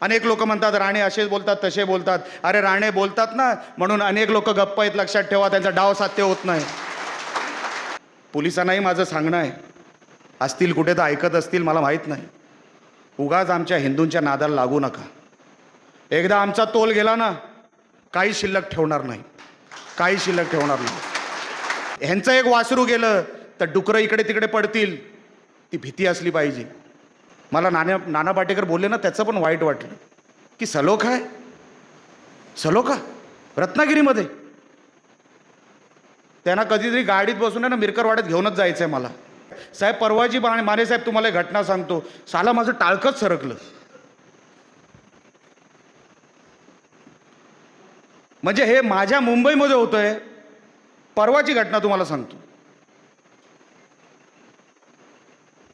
अनेक लोक म्हणतात राणे असेच बोलतात तसे बोलतात. अरे राणे बोलतात ना म्हणून अनेक लोक गप्प आहेत लक्षात ठेवा त्यांचा डाव साध्य होत नाही. पोलिसांनाही माझं सांगणं आहे. असतील कुठे तर ऐकत असतील मला माहीत नाही. उगाच आमच्या हिंदूंच्या नादाला लागू नका. एकदा आमचा तोल गेला ना काही शिल्लक ठेवणार नाही. काही शिल्लक ठेवणार नाही. ह्यांचं एक वासरू गेलं तर डुकरं इकडे तिकडे पडतील. ती भीती असली पाहिजे. मला नाना नाना पाटेकर बोलले ना त्याचं पण वाईट वाटलं. की सलोखा आहे? सलोखा? रत्नागिरीमध्ये? त्यांना कधीतरी गाडीत बसून आहे ना मिरकर वाड्यात घेऊनच जायचं आहे मला. साहेब परवाची माने माने साहेब तुम्हाला एक घटना सांगतो. साला माझं टाळकंच सरकलं. म्हणजे हे माझ्या मुंबईमध्ये होतंय परवाची घटना तुम्हाला सांगतो.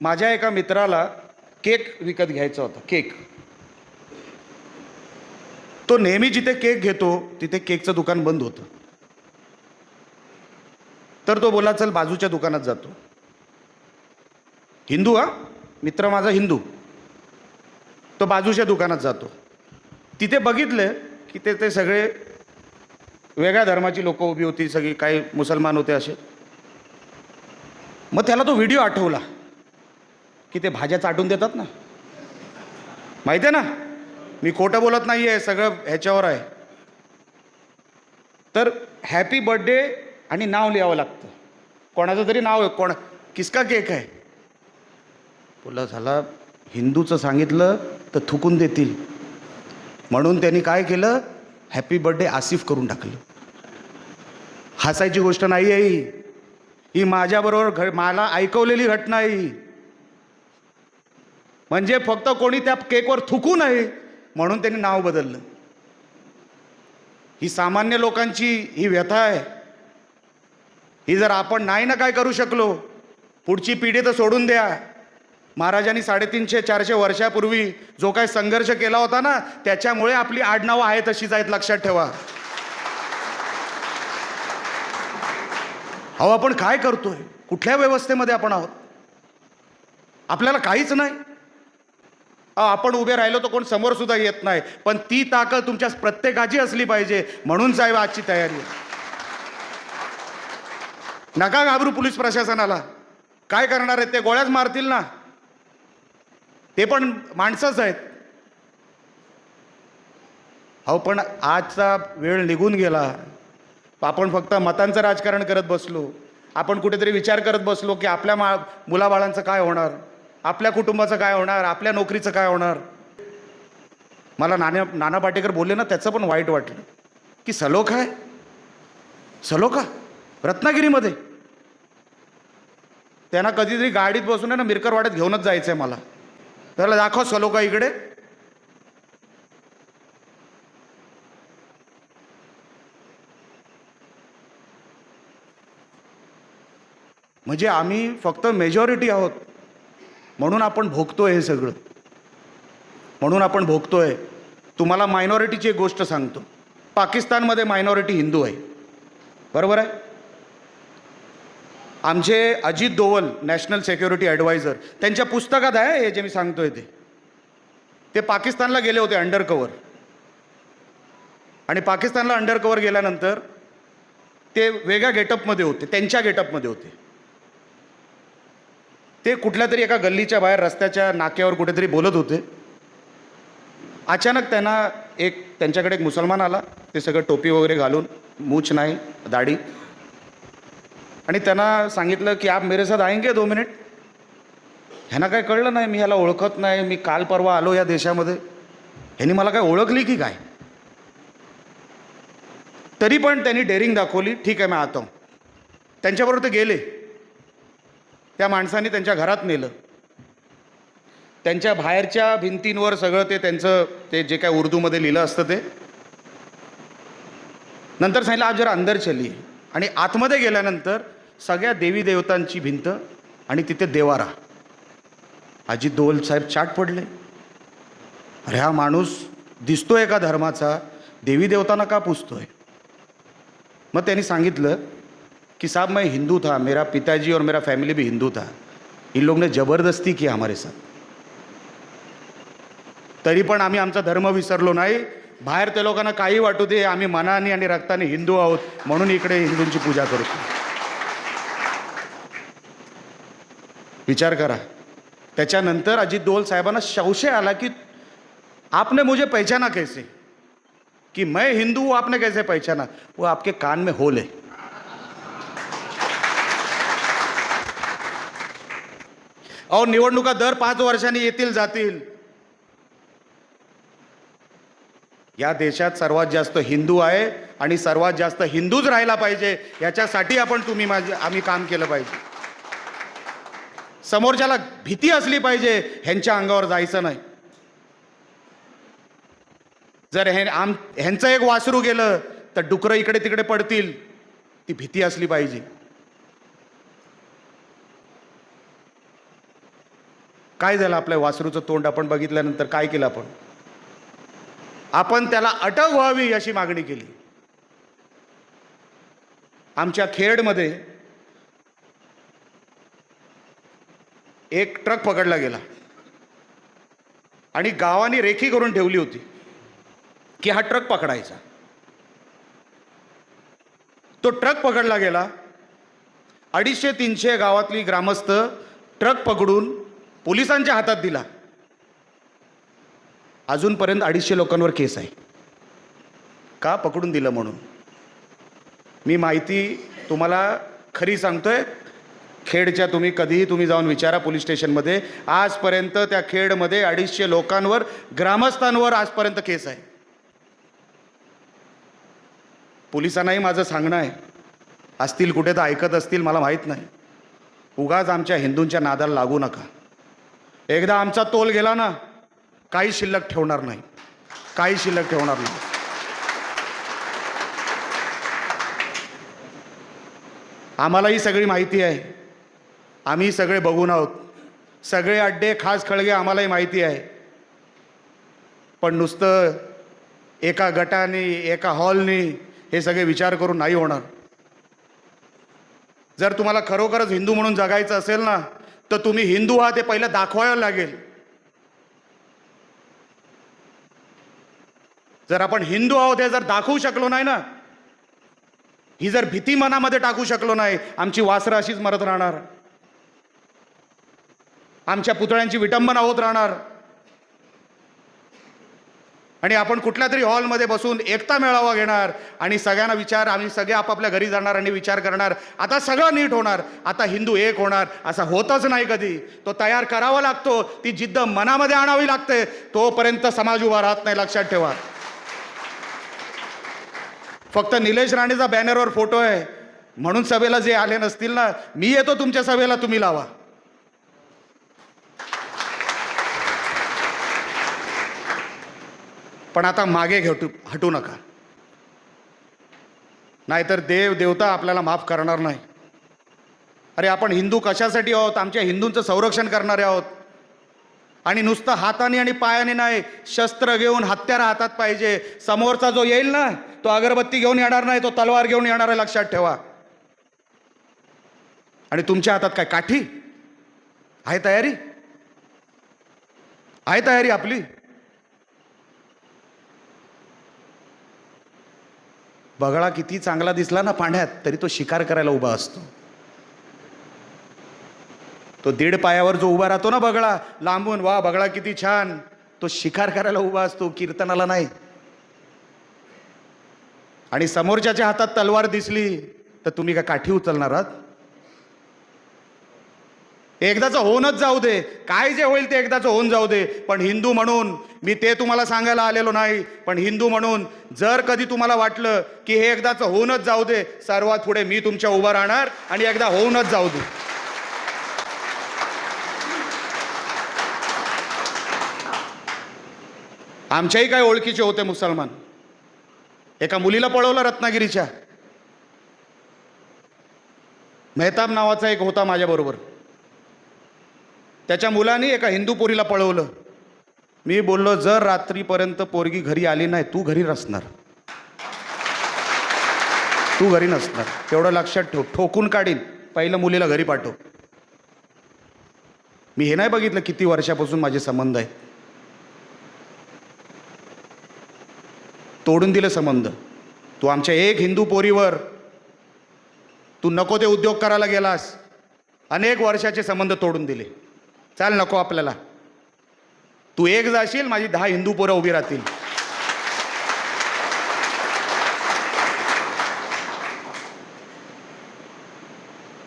माझ्या एका मित्राला केक विकत घ्यायचा होता केक. तो नेहमी जिथे केक घेतो तिथे केकचं दुकान बंद होतं. तर तो बोला चल बाजूच्या दुकानात जातो. हिंदू हा? मित्र माझा हिंदू. तो बाजूच्या दुकानात जातो. तिथे बघितलं की ते ते सगळे वेगळ्या धर्माची लोक उभी होती सगळी काही मुसलमान होते असे. मग त्याला तो व्हिडिओ आठवला. की ते भाज्या चाटून देतात ना? माहिती आहे ना? मी खोटं बोलत नाही आहे सगळं ह्याच्यावर आहे. तर हॅपी बर्थडे आणि नाव लिहावं लागतं. कोणाचं तरी नाव आहे कोण किसका केक आहे? बोला झाला. हिंदूचं सांगितलं तर थुकून देतील. म्हणून त्यांनी काय केलं? हॅपी बर्थडे आसिफ करून टाकलं. हसायची गोष्ट नाही आहे ही. ही माझ्याबरोबर घ मला ऐकवलेली घटना आहे ही. म्हणजे फक्त कोणी त्या केकवर थुकू नये म्हणून त्यांनी नाव बदललं. ही सामान्य लोकांची ही व्यथा आहे. ही जर आपण नाही ना काय करू शकलो पुढची पिढी तर सोडून द्या. महाराजांनी साडेतीनशे चारशे वर्षापूर्वी जो काही संघर्ष केला होता ना त्याच्यामुळे आपली आडनावं आहे तशीच आहेत लक्षात ठेवा. अहो आपण काय करतोय? कुठल्या व्यवस्थेमध्ये आपण आहोत? आपल्याला काहीच नाही. आपण उभे राहिलो तर कोण समोर सुद्धा येत नाही. पण ती ताकद तुमच्या प्रत्येकाची असली पाहिजे. म्हणून साहेब आजची तयारी आहे. नका घाबरू पोलीस प्रशासनाला. काय करणार आहेत ते? गोळ्याच मारतील ना. ते पण माणसंच आहेत. अहो पण आजचा वेळ निघून गेला. आपण फक्त मतांचं राजकारण करत बसलो. आपण कुठेतरी विचार करत बसलो की आपल्या मा मुलाबाळांचं काय होणार? आपल्या कुटुंबाचं काय होणार? आपल्या नोकरीचं काय होणार? मला नाना नाना पाटेकर बोलले ना त्याचं पण वाईट वाटलं. की सलोखा आहे सलोखा रत्नागिरीमध्ये. त्यांना कधीतरी गाडीत बसून आहे ना मिरकरवाड्यात घेऊनच जायचं आहे मला. त्याला दाखव सलोखा इकडे. म्हणजे आम्ही फक्त मेजॉरिटी आहोत. म्हणून आपण भोगतोय हे सगळं. म्हणून आपण भोगतोय. तुम्हाला मायनॉरिटीची एक गोष्ट सांगतो. पाकिस्तानमध्ये मायनॉरिटी हिंदू आहे. बरोबर आहे? आमचे Ajit Doval national security adviser त्यांच्या पुस्तकात आहे हे जे मी सांगतोय ते. ते पाकिस्तानला गेले होते अंडर कवर आणि पाकिस्तानला अंडर कवर गेल्यानंतर ते वेगळ्या गेटअपमध्ये होते त्यांच्या गेटअपमध्ये होते. ते कुठल्या तरी एका गल्लीच्या बाहेर रस्त्याच्या नाक्यावर कुठेतरी बोलत होते. अचानक त्यांना एक त्यांच्याकडे एक मुसलमान आला. ते सगळं टोपी वगैरे घालून मूछ नाही दाढी. आणि त्यांना सांगितलं की आप मेरे साथ आएंगे दो मिनिट? ह्यांना काय कळलं नाही मी ह्याला ओळखत नाही मी काल परवा आलो या देशामध्ये. ह्यांनी मला काय ओळखली की काय? तरी पण त्यांनी डेअरिंग दाखवली ठीक आहे मी आता त्यांच्याबरोबर ते गेले. त्या माणसाने त्यांच्या घरात नेलं. त्यांच्या बाहेरच्या भिंतींवर सगळं ते त्यांचं ते जे काय उर्दूमध्ये लिहिलं असतं ते. नंतर सांगितलं आप जरा अंदर चली आणि आतमध्ये गेल्यानंतर सगळ्या देवी देवतांची भिंत आणि तिथे देवारा. आजी दोल साहेब चाट पडले. अरे हा माणूस दिसतोय का धर्माचा देवी देवतांना का पुजतोय मग त्यांनी सांगितलं कि साहब मैं हिंदू था मेरा पिताजी और मेरा फैमिली भी हिंदू था। इन लोग ने ज़बरदस्ती किया हमारे साथ। तरी पण आम्ही आमचा धर्म विसरलो नाही। बाहेर त्या लोकांना काही वाटू दे आम्ही मनाने आणि रक्ताने हिंदू आहोत म्हणून इकडे हिंदूंची पूजा करतो विचार करा। त्याच्यानंतर अजित दोल साहेबांना संशय आला की आपने मुझे पहचाना कैसे? कि मैं हिंदू हूँ आपने कैसे पहचाना? वो आपके कान में होल है। अहो निवडणुका दर पाच वर्षांनी येतील जातील. या देशात सर्वात जास्त हिंदू आहे आणि सर्वात जास्त हिंदूच राहायला पाहिजे याच्यासाठी आपण तुम्ही माझे आम्ही काम केलं पाहिजे. समोरच्याला भीती असली पाहिजे ह्यांच्या अंगावर जायचं नाही. जर हे आम ह्यांचं एक वासरू गेलं तर डुकरं इकडे तिकडे पडतील ती भीती असली पाहिजे. काय झालं आपल्या वासरूचं तोंड आपण बघितल्यानंतर? काय केलं आपण? आपण त्याला अटक व्हावी अशी मागणी केली. आमच्या खेडमध्ये एक ट्रक पकडला गेला. आणि गावाने रेखी करून ठेवली होती की हा ट्रक पकडायचा. तो ट्रक पकडला गेला. अडीचशे तीनशे गावातली ग्रामस्थ ट्रक पकडून पोलिसांच्या हातात दिला. अजूनपर्यंत अडीचशे लोकांवर केस आहे. का पकडून दिलं म्हणून? मी माहिती तुम्हाला खरी सांगतोय खेडच्या तुम्ही कधीही तुम्ही जाऊन विचारा पोलीस स्टेशनमध्ये. आजपर्यंत त्या खेडमध्ये अडीचशे लोकांवर ग्रामस्थांवर आजपर्यंत केस आहे. पोलिसांनाही माझं सांगणं आहे. असतील कुठे तर ऐकत असतील मला माहीत नाही. उगाच आमच्या हिंदूंच्या नादाला लागू नका. एकदा आमचा तोल गेला ना काही शिल्लक ठेवणार नाही. काही शिल्लक ठेवणार नाही. आम्हाला ही सगळी माहिती आहे. आम्ही सगळे बघून आहोत. सगळे अड्डे खास खळगे आम्हालाही माहिती आहे. पण नुसतं एका गटाने एका हॉलने हे सगळे विचार करून नाही होणार. जर तुम्हाला खरोखरच हिंदू म्हणून जगायचं असेल ना तर तुम्ही हिंदू आहात हे पहिलं दाखवायला लागेल. जर आपण हिंदू आहोत हे जर दाखवू शकलो नाही ना ही जर भीती मनामध्ये टाकू शकलो नाही आमची वासरं अशीच मरत राहणार. आमच्या पुतळ्यांची विटंबना होत राहणार. आणि आपण कुठल्या तरी हॉलमध्ये बसून एकता मेळावा घेणार आणि सगळ्यांना विचार आम्ही सगळे आपापल्या घरी जाणार आणि विचार करणार. आता सगळं नीट होणार. आता हिंदू एक होणार. असा होतच नाही कधी. तो तयार करावा लागतो. ती जिद्द मनामध्ये आणावी लागते. तोपर्यंत समाज उभा राहत नाही. लक्षात ठेवा. फक्त निलेश राणेचा बॅनरवर फोटो आहे. म्हणून सभेला जे आले नसतील ना मी येतो तुमच्या सभेला तुम्ही लावा. पण आता मागे घेटू हटू नका. नाहीतर देव देवता आपल्याला माफ करणार नाही. अरे आपण हिंदू कशासाठी आहोत? आमच्या हिंदूंचं संरक्षण करणारे आहोत. आणि नुसतं हाताने आणि पायाने नाही शस्त्र घेऊन हत्यार हातात पाहिजे. समोरचा जो येईल ना तो अगरबत्ती घेऊन येणार नाही तो तलवार घेऊन येणार आहे लक्षात ठेवा. आणि तुमच्या हातात काय काठी? आहे तयारी? आहे तयारी आपली? बगळा किती चांगला दिसला ना पाण्यात तरी तो शिकार करायला उभा असतो. तो दीड पायावर जो उभा राहतो ना बगळा लांबून वा बगळा किती छान. तो शिकार करायला उभा असतो कीर्तनाला नाही. आणि समोरच्याच्या हातात तलवार दिसली तर तुम्ही का काठी उचलणार आहात? एकदाचं होऊनच जाऊ दे. काय जे होईल ते एकदाचं होऊन जाऊ दे. पण हिंदू म्हणून मी ते तुम्हाला सांगायला आलेलो नाही. पण हिंदू म्हणून जर कधी तुम्हाला वाटलं की हे एकदाचं होऊनच जाऊ दे सर्वात पुढे मी तुमच्या उभं राहणार आणि एकदा होऊनच जाऊ दे. आमच्याही काय ओळखीचे होते मुसलमान. एका मुलीला पळवलं रत्नागिरीच्या. मेहताब नावाचा एक होता माझ्याबरोबर. त्याच्या मुलाने एका हिंदू पोरीला पळवलं. मी बोललो जर रात्रीपर्यंत पोरगी घरी आली नाही तू घरी नसणार. तू घरी नसणार. तेवढं लक्षात ठेव. ठोकून काढीन. पहिलं मुलीला घरी पाठव. मी हे नाही बघितलं किती वर्षापासून माझे संबंध आहे तोडून दिले संबंध. तू आमच्या एक हिंदू पोरीवर तू नको ते उद्योग करायला गेलास. अनेक वर्षाचे संबंध तोडून दिले. चाल नको आपल्याला. तू एक जाशील माझी दहा हिंदू पोरं उभी राहतील.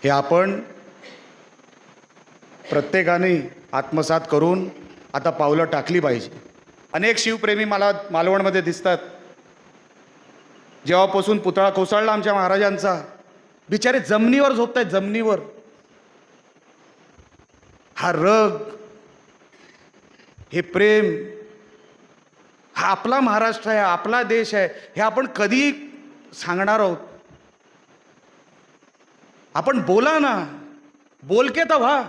हे आपण प्रत्येकाने आत्मसात करून आता पावलं टाकली पाहिजे. अनेक शिवप्रेमी मला मालवणमध्ये दिसतात. जेव्हापासून पुतळा कोसळला आमच्या महाराजांचा बिचारे जमिनीवर झोपतायत जमिनीवर. हा रग हे प्रेम हा आपला महाराष्ट्र आहे आपला देश आहे हे आपण कधी सांगणार आहोत. आपण बोला ना बोलके तर व्हा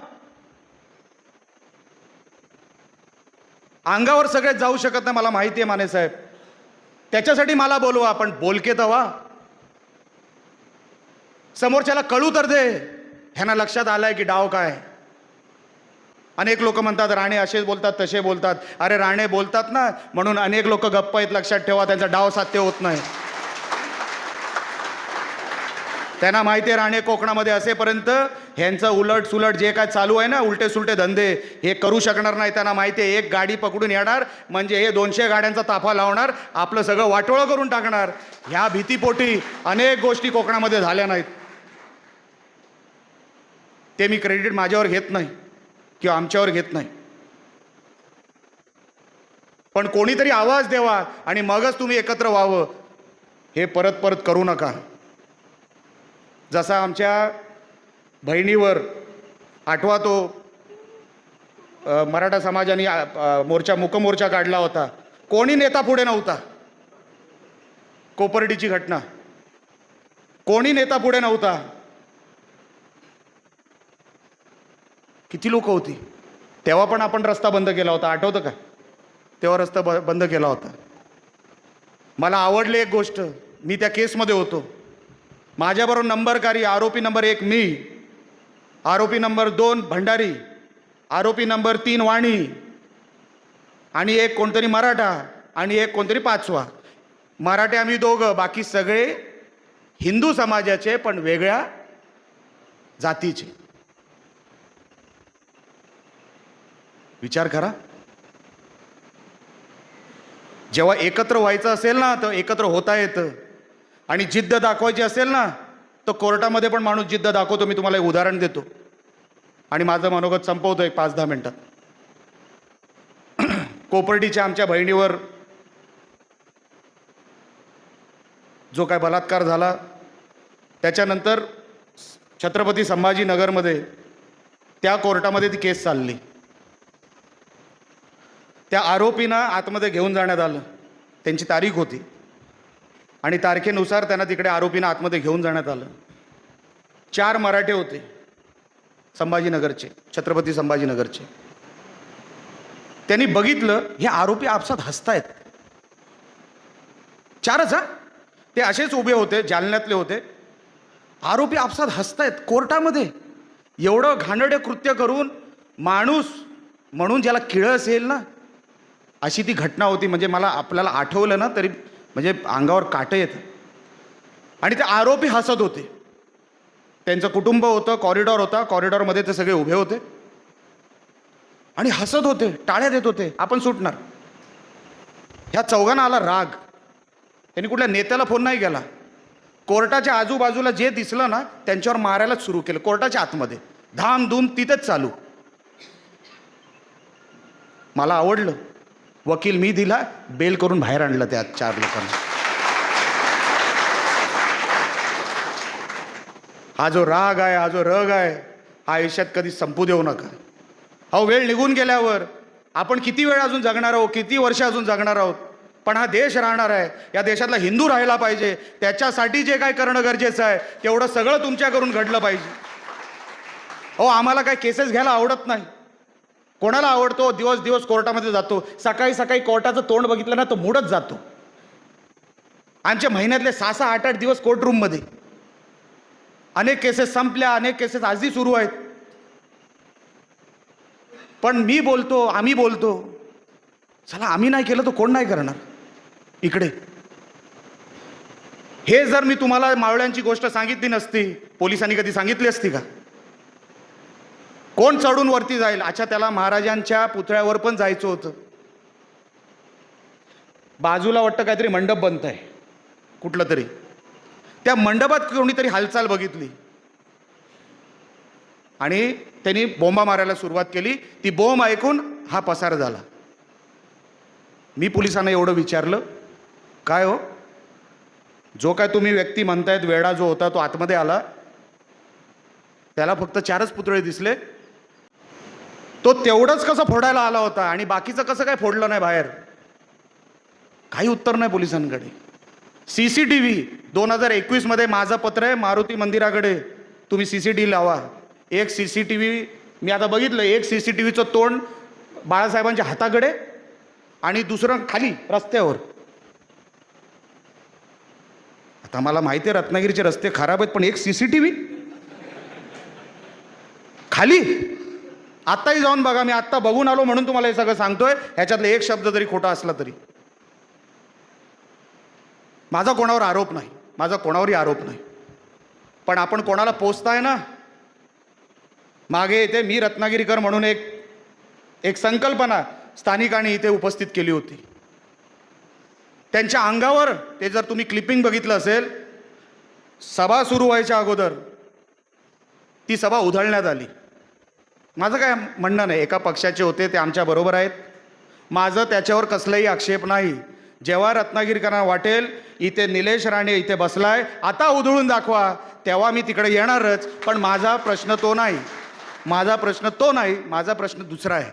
अंगावर सगळे जाऊ शकत नाही मला माहिती आहे माने साहेब. त्याच्यासाठी मला बोलवा आपण बोलके तर व्हा समोरच्याला कळू तर दे. ह्यांना लक्षात आलंय की डाव काय. अनेक लोक म्हणतात राणे असेच बोलतात तसे बोलतात. अरे राणे बोलतात ना म्हणून अनेक लोक गप्प आहेत लक्षात ठेवा त्यांचा डाव साध्य होत नाही. त्यांना माहिती आहे राणे कोकणामध्ये असेपर्यंत ह्यांचं उलट सुलट जे काय चालू आहे ना उलटे सुलटे धंदे हे करू शकणार नाही त्यांना माहिती आहे एक गाडी पकडून येणार म्हणजे हे दोनशे गाड्यांचा ताफा लावणार आपलं सगळं वाटोळं करून टाकणार. ह्या भीतीपोटी अनेक गोष्टी कोकणामध्ये झाल्या नाहीत. ते मी क्रेडिट माझ्यावर घेत नाही. किंवा आमच्यावर घेत नाही. पण कोणीतरी आवाज द्यावा आणि मगच तुम्ही एकत्र व्हावं हे परत परत करू नका. जसा आमच्या बहिणीवर आठवा तो मराठा समाजाने मोर्चा मुकमोर्चा काढला होता. कोणी नेता पुढे नव्हता. कोपर्डीची घटना. कोणी नेता पुढे नव्हता. किती लोक होती? तेव्हा पण आपण रस्ता बंद केला होता. आठवतं का? तेव्हा रस्ता ब बंद केला होता. मला आवडली एक गोष्ट. मी त्या केसमध्ये होतो. माझ्याबरोबर नंबरकारी आरोपी नंबर एक मी आरोपी नंबर दोन भंडारी आरोपी नंबर तीन वाणी आणि एक कोणतरी मराठा आणि एक कोणतरी पाचवा. मराठे आम्ही दोघं बाकी सगळे हिंदू समाजाचे पण वेगळ्या जातीचे. विचार करा. जेव्हा एकत्र व्हायचं असेल ना तर एकत्र होता येतं. आणि जिद्द दाखवायची असेल ना तर कोर्टामध्ये पण माणूस जिद्द दाखवतो. मी तुम्हाला एक उदाहरण देतो. आणि माझं मनोगत संपवतो एक पाच दहा मिनटात कोपर्डीच्या आमच्या बहिणीवर जो काय बलात्कार झाला त्याच्यानंतर छत्रपती संभाजीनगरमध्ये त्या कोर्टामध्ये ती केस चालली. त्या आरोपींना आतमध्ये घेऊन जाण्यात आलं. त्यांची तारीख होती. आणि तारखेनुसार त्यांना तिकडे आरोपींना आतमध्ये घेऊन जाण्यात आलं. चार मराठे होते. संभाजीनगरचे छत्रपती संभाजीनगरचे. त्यांनी बघितलं हे आरोपी आपसात हसतायत. चारच हा? ते असेच उभे होते जालन्यातले होते. आरोपी आपसात हसतायत कोर्टामध्ये. एवढं घाणडे कृत्य करून माणूस म्हणून ज्याला किळं असेल ना अशी ती घटना होती म्हणजे मला आपल्याला आठवलं ना तरी म्हणजे अंगावर काटं येतं. आणि ते आरोपी हसत होते. त्यांचं कुटुंब होतं कॉरिडॉर होता कॉरिडॉरमध्ये ते सगळे उभे होते. आणि हसत होते टाळ्या देत होते आपण सुटणार. ह्या चौघांना आला राग. त्यांनी कुठल्या नेत्याला फोन नाही केला. कोर्टाच्या आजूबाजूला जे दिसलं ना त्यांच्यावर मारायलाच सुरू केलं कोर्टाच्या आतमध्ये. धाम धूम तिथेच चालू. मला आवडलं. वकील मी दिला बेल करून बाहेर आणलं त्या चार लोकांना. हा जो राग आहे हा जो रग आहे हा आयुष्यात कधी संपू देऊ नका. अहो वेळ निघून गेल्यावर आपण किती वेळ अजून जगणार आहोत किती वर्ष अजून जगणार आहोत? पण हा देश राहणार आहे. या देशातला हिंदू राहायला पाहिजे. त्याच्यासाठी जे काय करणं गरजेचं आहे तेवढं सगळं तुमच्याकडून घडलं पाहिजे. हो आम्हाला काय केसेस घ्यायला आवडत नाही. कोणाला आवडतो दिवस दिवस कोर्टामध्ये जातो सकाळी सकाळी कोर्टाचं तोंड बघितलं ना तो मुडत जातो. आमच्या महिन्यातले सहा सहा आठ आठ दिवस कोर्टरूममध्ये अनेक केसेस संपल्या अनेक केसेस आजही सुरू आहेत. पण मी बोलतो आम्ही बोलतो चला आम्ही नाही केलं तर कोण नाही करणार? इकडे. हे जर मी तुम्हाला मावळ्यांची गोष्ट सांगितली नसती पोलिसांनी कधी सांगितली असती का? कोण चढून वरती जाईल? अच्छा त्याला महाराजांच्या पुतळ्यावर पण जायचं होतं. बाजूला वाटतं काहीतरी मंडप बनत आहे. कुठलं तरी. त्या मंडपात कोणीतरी हालचाल बघितली. आणि त्यांनी बोंबा मारायला सुरुवात केली. ती बोंब ऐकून हा पसार झाला. मी पोलिसांना एवढं विचारलं काय हो? जो काय तुम्ही व्यक्ती म्हणतायत वेडा जो होता तो आतमध्ये आला. त्याला फक्त चारच पुतळे दिसले. तो तेवढंच कसं फोडायला आला होता आणि बाकीचं कसं काय फोडलं नाही बाहेर? काही उत्तर नाही पोलिसांकडे. सी सी टी व्ही दोन हजार एकवीसमध्ये माझं पत्र आहे मारुती मंदिराकडे. तुम्ही सी सी टी व्ही लावा. एक सी सी टी व्ही मी आता बघितलं एक सी सी टी व्हीचं तोंड बाळासाहेबांच्या हाताकडे आणि दुसरं खाली रस्त्यावर. आता मला माहिती आहे रत्नागिरीचे रस्ते खराब आहेत पण एक सी सी टी व्ही? खाली. आत्ताही जाऊन बघा मी आत्ता बघून आलो म्हणून तुम्हाला हे सगळं सांगतोय. ह्याच्यातला एक शब्द जरी खोटा असला तरी. माझा कोणावर आरोप नाही. माझा कोणावरही आरोप नाही. पण आपण कोणाला पोचताय ना मागे येते मी रत्नागिरीकर म्हणून एक एक संकल्पना स्थानिकांनी इथे उपस्थित केली होती. त्यांच्या अंगावर ते जर तुम्ही क्लिपिंग बघितलं असेल सभा सुरू व्हायच्या अगोदर ती सभा उधळण्यात आली. माझं काय म्हणणं नाही. एका पक्षाचे होते ते आमच्याबरोबर आहेत. माझं त्याच्यावर कसलाही आक्षेप नाही. जेव्हा रत्नागिरीकरांना वाटेल इथे निलेश राणे इथे बसलाय आता उधळून दाखवा. तेव्हा मी तिकडे येणारच पण माझा प्रश्न तो नाही. माझा प्रश्न तो नाही माझा प्रश्न दुसरा आहे.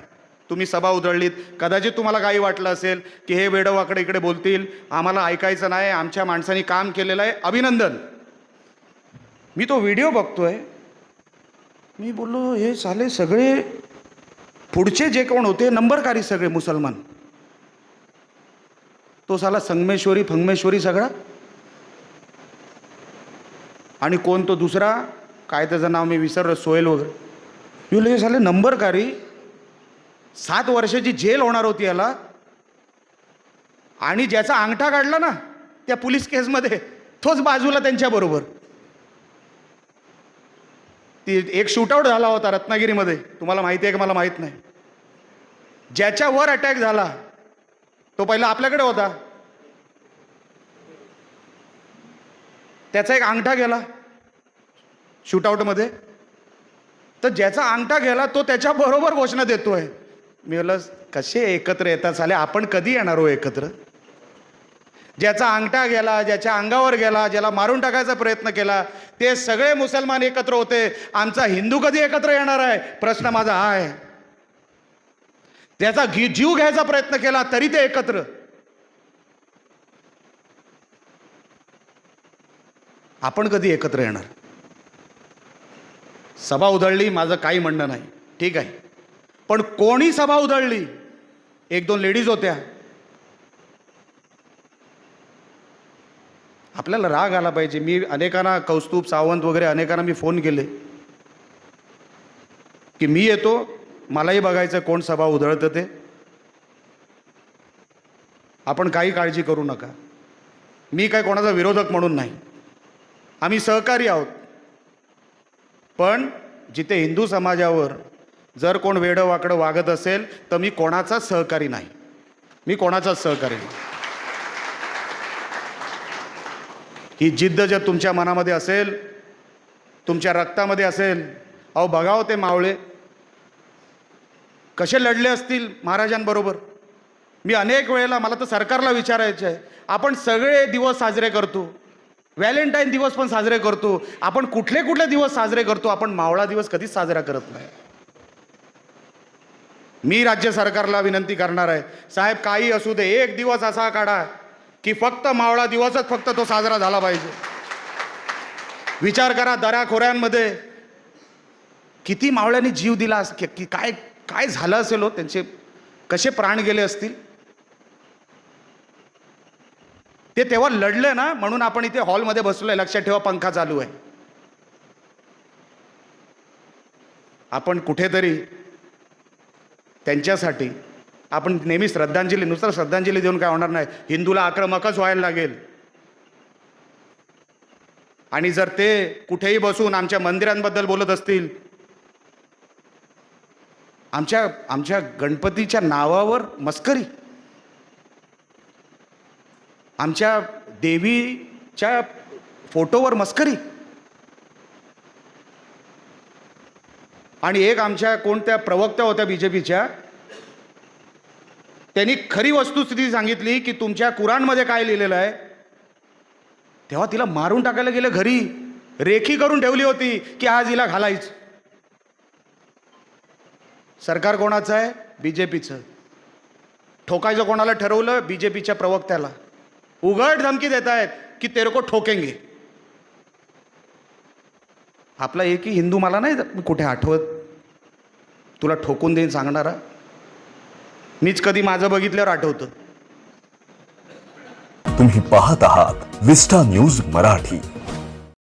तुम्ही सभा उधळलीत. कदाचित तुम्हाला काही वाटलं असेल की हे वेडवाकडे इकडे बोलतील. आम्हाला ऐकायचं नाही. आमच्या माणसांनी काम केलेलं आहे. अभिनंदन. मी तो व्हिडिओ बघतोय. मी बोललो हे साले सगळे पुढचे जे कोण होते नंबरकारी सगळे मुसलमान. तो साला संगमेश्वरी फंगमेश्वरी सगळा. आणि कोण तो दुसरा? काय त्याचं नाव मी विसरलो सोहेल वगैरे. मी बोललो, हे साले नंबरकारी सात वर्षाची जेल होणार होती याला. आणि ज्याचा अंगठा काढला ना त्या पोलीस केसमध्ये तोच बाजूला त्यांच्याबरोबर ती एक शूटआउट झाला होता रत्नागिरीमध्ये. तुम्हाला माहिती आहे का? मला माहीत नाही. ज्याच्यावर अटॅक झाला तो पहिला आपल्याकडे होता. त्याचा एक अंगठा गेला शूटआउटमध्ये तर ज्याचा अंगठा गेला तो त्याच्याबरोबर घोषणा देतोय. मी म्हणलं कसे एकत्र येतात झाले आपण कधी येणार हो एकत्र? ज्याचा अंगठा गेला ज्याच्या अंगावर गेला ज्याला मारून टाकायचा प्रयत्न केला ते सगळे मुसलमान एकत्र होते. आमचा हिंदू कधी एकत्र येणार आहे? प्रश्न माझा हा आहे. त्याचा घी जीव घ्यायचा प्रयत्न केला तरी ते एकत्र. आपण कधी एकत्र येणार? सभा उधळली माझं काही म्हणणं नाही. ठीक आहे. पण कोणी सभा उधळली? एक दोन लेडीज होत्या. आपल्याला राग आला पाहिजे. मी अनेकांना कौस्तुभ सावंत वगैरे अनेकांना मी फोन केले. की मी येतो मलाही बघायचं कोण सभा उधळतं ते. आपण काही काळजी करू नका. मी काय कोणाचा विरोधक म्हणून नाही. आम्ही सहकारी आहोत. पण जिथे हिंदू समाजावर जर कोण वेडं वाकडं वागत असेल तर मी कोणाचाच सहकारी नाही. मी कोणाचाच सहकारी नाही. ही जिद्द जर तुमच्या मनामध्ये असेल तुमच्या रक्तामध्ये असेल अहो बघाव ते मावळे. कसे लढले असतील महाराजांबरोबर? मी अनेक वेळेला मला तर सरकारला विचारायचं आहे. आपण सगळे दिवस साजरे करतो. व्हॅलेंटाईन दिवस पण साजरे करतो. आपण कुठले कुठले दिवस साजरे करतो आपण मावळा दिवस कधीच साजरा करत नाही. मी राज्य सरकारला विनंती करणार आहे. साहेब काही असू दे एक दिवस असा काढा. की फक्त मावळा दिवसच फक्त तो साजरा झाला पाहिजे. विचार करा दऱ्याखोऱ्यांमध्ये किती मावळ्यांनी जीव दिला अस की की काय काय झालं असेल हो त्यांचे कसे प्राण गेले असतील? ते तेव्हा लढले ना म्हणून आपण इथे हॉलमध्ये बसलोय लक्षात ठेवा पंखा चालू आहे. आपण कुठेतरी त्यांच्यासाठी आपण नेहमी श्रद्धांजली नुसतं श्रद्धांजली देऊन काय होणार नाही. हिंदूला आक्रमकच व्हायला लागेल. आणि जर ते कुठेही बसून आमच्या मंदिरांबद्दल बोलत असतील आमच्या आमच्या गणपतीच्या नावावर मस्करी. आमच्या देवीच्या फोटोवर मस्करी. आणि एक आमच्या कोणत्या प्रवक्त्या होत्या बी जे पीच्या त्यांनी खरी वस्तुस्थिती सांगितली की तुमच्या कुराणमध्ये काय लिहिलेलं आहे? तेव्हा तिला मारून टाकायला गेलं घरी. रेखी करून ठेवली होती की आज हिला घालायच. सरकार कोणाचं आहे? बी जे पीचं ठोकायचं कोणाला ठरवलं? बी जे पीच्या प्रवक्त्याला. उघड धमकी देत आहेत की तेरे को ठोकेंगे. आपला एकही हिंदू मला नाही कुठे आठवत. तुला ठोकून देईन सांगणारा. मीच कधी माझं बघितल्यावर आठवतं. तुम्ही पाहत आहात विस्टा न्यूज मराठी.